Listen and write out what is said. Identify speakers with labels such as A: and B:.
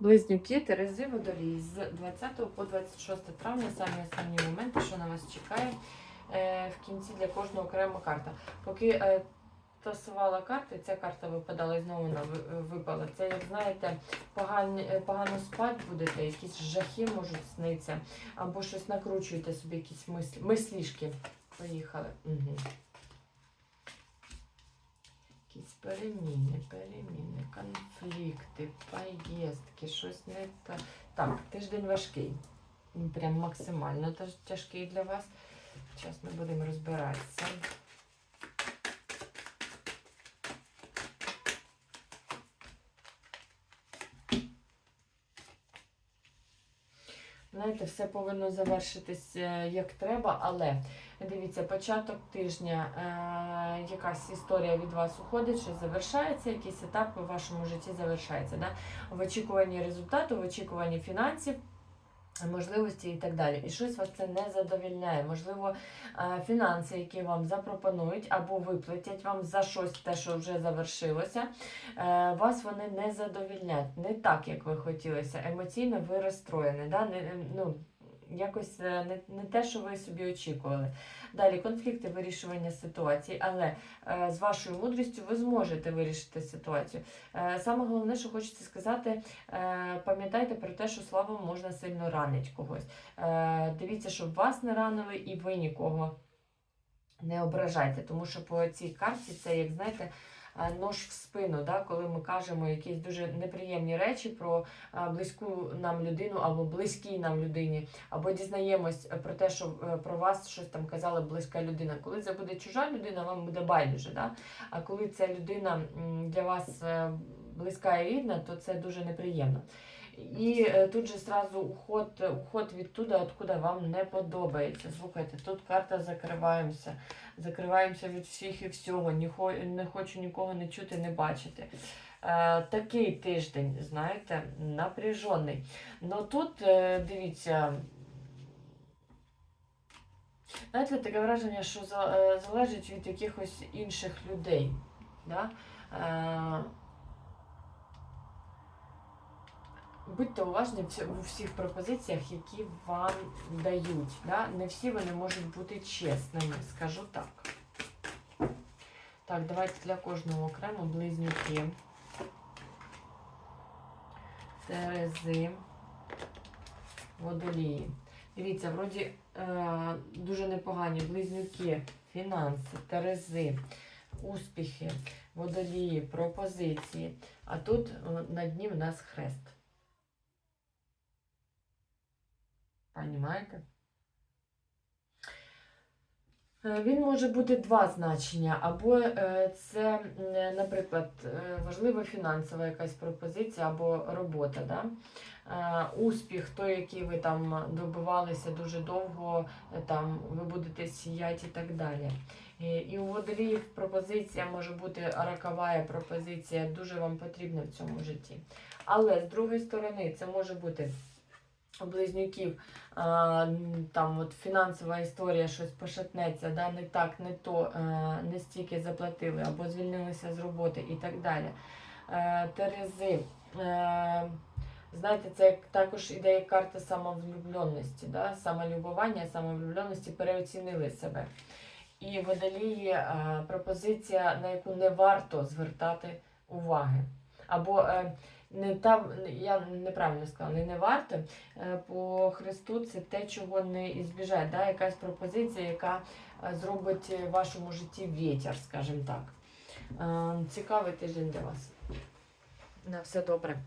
A: Близнюки Терези Водолій з 20 по 26 травня, самі основні моменти, що на вас чекає е, в кінці для кожного окрема карта. Поки е, тасувала карти, ця карта випадала і знову вона випала. Це, як знаєте, е, погано спати будете, якісь жахи можуть снитися, або щось накручуєте собі, якісь мислі, мислішки. Поїхали. Угу. Переміни, переміни, конфлікти, поїздки, щось не так. Так, тиждень важкий. Прям максимально тяж- тяжкий для вас. Зараз ми будемо розбиратися. Знаєте, все повинно завершитись е, як треба, але дивіться, початок тижня, е, якась історія від вас уходить, що завершається, якийсь етап у вашому житті завершається. Да? В очікуванні результату, в очікуванні фінансів. Можливості і так далі. І щось вас це не задовільняє. Можливо, е, фінанси, які вам запропонують або виплатять вам за щось, те, що вже завершилося, е, вас вони не задовільнять. Не так, як ви хотілося. Емоційно ви розстроєні. Да? Не, ну, якось е, не, не те, що ви собі очікували. Далі конфлікти вирішування ситуацій, але е, з вашою мудрістю ви зможете вирішити ситуацію. Е, саме головне, що хочеться сказати, е, пам'ятайте про те, що славою можна сильно ранити когось. Е, дивіться, щоб вас не ранили і ви нікого не ображайте, тому що по цій карті це, як знаєте, нож в спину, да? коли ми кажемо якісь дуже неприємні речі про е, близьку нам людину або близькій нам людині, або дізнаємось про те, що е, про вас щось там казала близька людина. Коли це буде чужа людина, вам буде байдуже. Да? А коли ця людина для вас е, близька і рідна, то це дуже неприємно. І е, тут же зразу уход, уход відтуда, откуда вам не подобається. Слухайте, тут карта закриваємося. Закриваємося від всіх і всього. Не, хочу нікого не чути, не бачити. Е, такий тиждень, знаєте, напряжений. Ну тут, е, дивіться, знаєте, таке враження, що залежить від якихось інших людей. Да? Е, Будьте уважні у всіх пропозиціях, які вам дають. Да? Не всі вони можуть бути чесними, скажу так. Так, давайте для кожного окремо близнюки. Терези. Водолії. Дивіться, вроді е, дуже непогані близнюки, фінанси, терези, успіхи, водолії, пропозиції. А тут на дні в нас хрест. Понімаєте? Е, Він може бути два значення, або е, це, наприклад, е, важлива фінансова якась пропозиція або робота. Да? Е, Успіх, той, який ви там добивалися дуже довго, е, там ви будете сіяти і так далі. Е, І у водоліїв пропозиція може бути ракова пропозиція, дуже вам потрібна в цьому житті. Але з другої сторони, це може бути близнюків там от фінансова історія щось пошатнеться, да, не так, не то, е, не стільки заплатили, або звільнилися з роботи і так далі. Е, Терези. Е, Знаєте, це також іде як карта самовлюбленості, да? самолюбування, самовлюбленості переоцінили себе. І водолії пропозиція, на яку не варто звертати уваги. Або е, не та, я неправильно сказала, не, не варто. Е, По Христу це те, чого не ізбіжать. Да? Якась пропозиція, яка е, зробить в вашому житті вітер, скажімо так. Е, Цікавий тиждень для вас. На все добре.